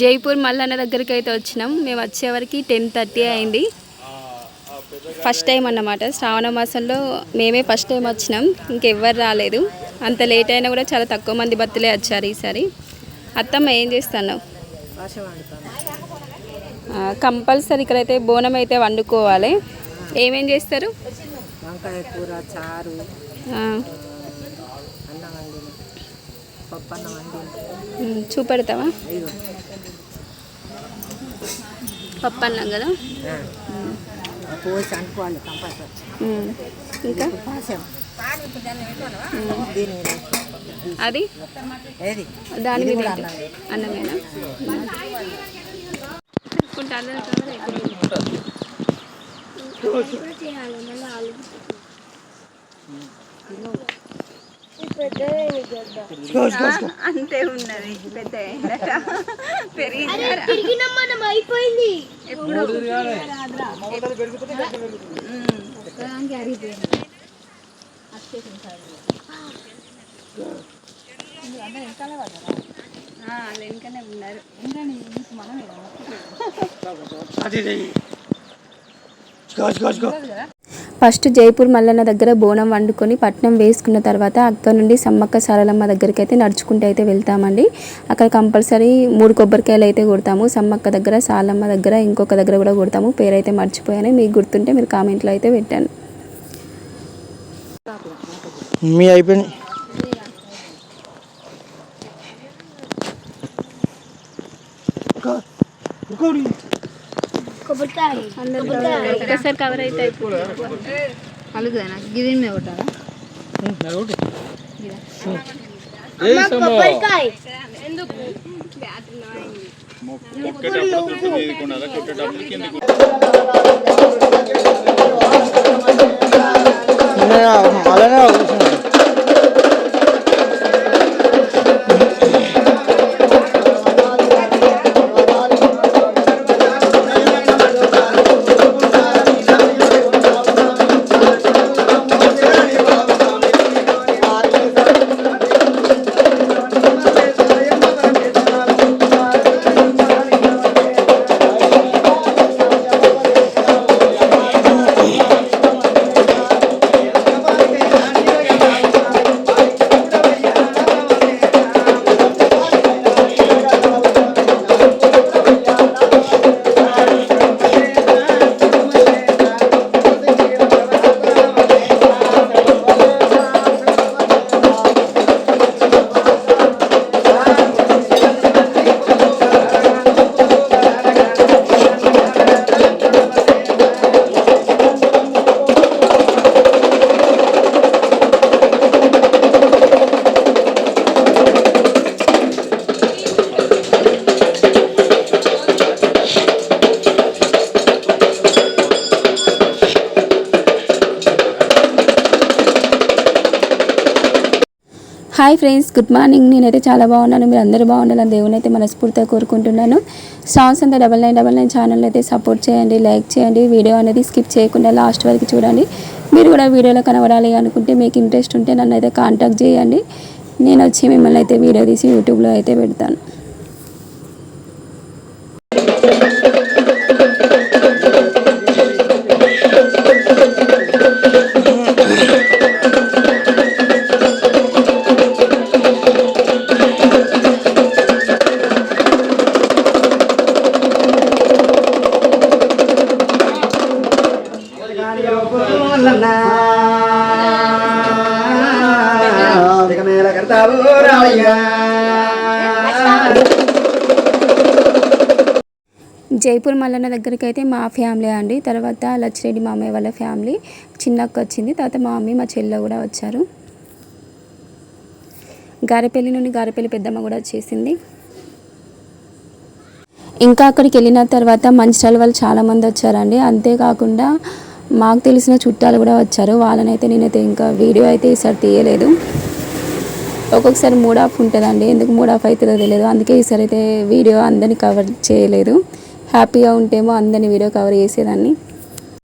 జైపూర్ మల్లన్న దగ్గరికి అయితే వచ్చినాం. మేము వచ్చేవరకు టెన్ థర్టీ అయింది. ఫస్ట్ టైం అన్నమాట. శ్రావణ మాసంలో మేమే ఫస్ట్ టైం వచ్చినాం. ఇంకెవ్వరు రాలేదు. అంత లేట్ అయినా కూడా చాలా తక్కువ మంది భక్తులే వచ్చారు ఈసారి. అత్తమ్మ ఏం చేస్తున్నావు? కంపల్సరీ ఇక్కడైతే బోనం అయితే వండుకోవాలి. ఏమేం చేస్తారు? వంకాయ కూర చారు చూపెడతావా? పప్పు అన్నాం కదా? ఆ. పోసి అనుకోవాలి కంపల్సరీ. ఉమ్, ఇంకా? అది? దాని మీద. అన్నమేనా? అందరూ కావాలి, ఇప్పుడు. అంతే ఉన్నది పెద్ద అయిందట. పెరిగిందట. ఎప్పుడు వెనకనే ఉన్నారు. ఫస్ట్ జైపూర్ మల్లన్న దగ్గర బోనం వండుకొని పట్నం వేసుకున్న తర్వాత అక్కడ నుండి సమ్మక్క సారలమ్మ దగ్గరికి అయితే నడుచుకుంటూ అయితే వెళ్తామండి. అక్కడ కంపల్సరీ మూడు కొబ్బరికాయలు అయితే కొడతాము. సమ్మక్క దగ్గర సాలమ్మ దగ్గర ఇంకొక దగ్గర కూడా కొడతాము. పేరైతే మర్చిపోయాను. మీకు గుర్తుంటే మీరు కామెంట్లో అయితే పెట్టాను మీ అయిపోయినాయి ఒక్కసారి కవర్ అయితే అలుగుదా గిది మీద కొట్టాలా అలానే హాయ్ ఫ్రెండ్స్ గుడ్ మార్నింగ్. నేనైతే చాలా బాగున్నాను. మీరు అందరూ బాగుండాలని దేవుని అయితే మనస్ఫూర్తిగా కోరుకుంటున్నాను. సాంగ్స్ అంతా double nine double nine channel అయితే సపోర్ట్ చేయండి లైక్ చేయండి. వీడియో అనేది స్కిప్ చేయకుండా లాస్ట్ వరకు చూడండి. మీరు కూడా వీడియోలో కనబడాలి అనుకుంటే మీకు ఇంట్రెస్ట్ ఉంటే నన్ను అయితే కాంటాక్ట్ చేయండి. నేను వచ్చి మిమ్మల్ని అయితే వీడియో తీసి యూట్యూబ్లో అయితే పెడతాను. జైపూర్ మల్లన్న దగ్గరికి అయితే మా ఫ్యామిలీ అండి. తర్వాత లచ్చిరెడ్డి మామయ్య వాళ్ళ ఫ్యామిలీ. చిన్నక్క వచ్చింది తర్వాత మా మమ్మీ మా చెల్లె కూడా వచ్చారు. గారెపల్లి నుండి గారెపల్లి పెద్దమ్మ కూడా వచ్చేసింది. ఇంకా అక్కడికి వెళ్ళిన తర్వాత మంచిర్యాల వాళ్ళు చాలామంది వచ్చారండి. అంతేకాకుండా మాకు తెలిసిన చుట్టాలు కూడా వచ్చారు. వాళ్ళనైతే నేనైతే ఇంకా వీడియో అయితే ఈసారి తీయలేదు. ఒక్కొక్కసారి మూడ్ ఆఫ్ ఉంటుందండి. ఎందుకు మూడ్ ఆఫ్ అవుతుందో తెలియదు. అందుకే ఈసారి అయితే వీడియో అందరినీ కవర్ చేయలేదు. హ్యాపీగా ఉంటేమో అందరినీ వీడియో కవర్ చేసేదాన్ని.